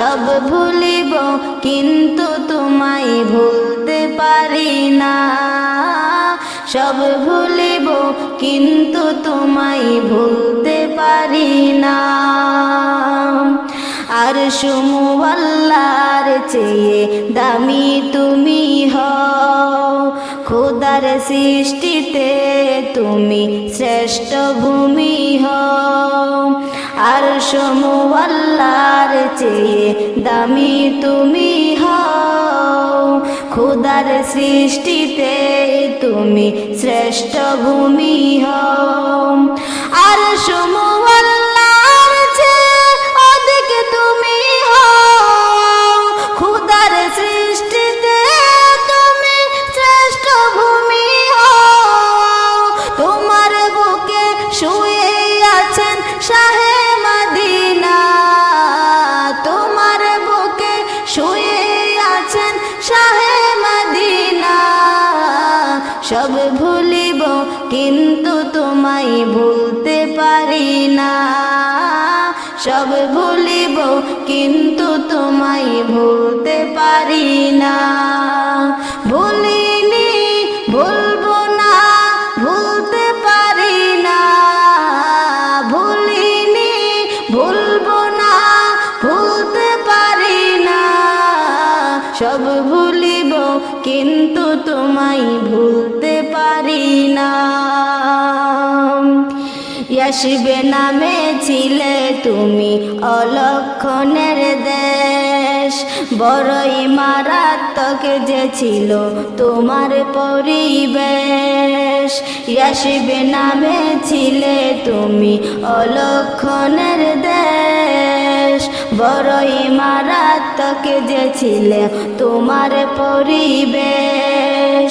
সব ভুলিব, কিন্তু তোমায় ভুলতে পারি না। সব ভুলিব, কিন্তু তোমায় ভুলতে পারি না। আর সুমুয়াল্লার চেয়ে দামি খোদার সৃষ্টিতে তুমি শ্রেষ্ঠ ভূমি হও। আর সমুয়াল্লার চেয়ে দামি তুমি হও। খোদার সৃষ্টিতে তুমি শ্রেষ্ঠ ভূমি হও। আর সমুয়াল্লার শাহে মদিনা, তোমার বুকে শুয়ে আছেন শাহে মদিনা। সব ভুলিব কিন্তু তোমায় ভুলতে পারি না। সব ভুলিব কিন্তু তোমায় ভুলতে পারি না। ভুলিব কিন্তু তোমায় ভুলতে পারি না। আসবে নামে ছিলে তুমি অলক্ষণের দেশ। বড়ই মারাত্মক যে ছিল তোমার পরিবেশ। আসবে নামে ছিলে তুমি অলক্ষণের দেশ। বড়ই মারাত্মক যে ছিলে তোমার পরিবেশ।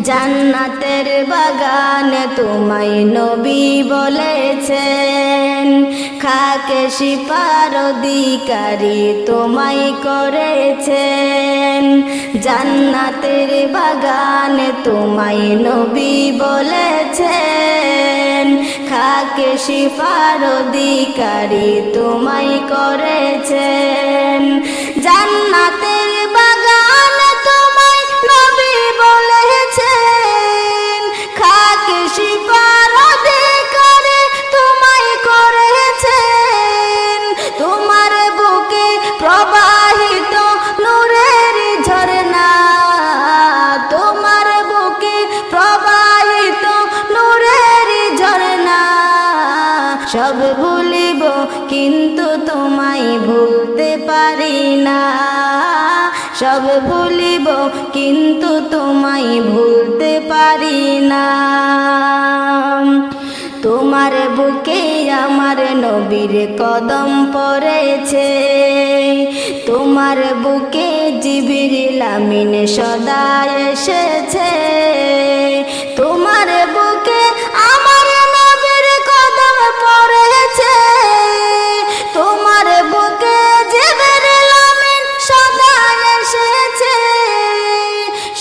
জান্নাতের বাগানে তোমায় নবী বলেছেন। খাকে শিপার অধিকারী তোমায় করেছেন। জান্নাতের বাগানে তোমায় নবী বলেছেন। খাকে শিফার অধিকারী তোমায় করেছেন। কিন্তু তোমায় ভুলতে পারি না। সব ভুলিব, কিন্তু তোমায় ভুলতে পারি না। তোমার বুকে আমার নবীর কদম পড়েছে। তোমার বুকে জিবির লামিন সদা এসেছে।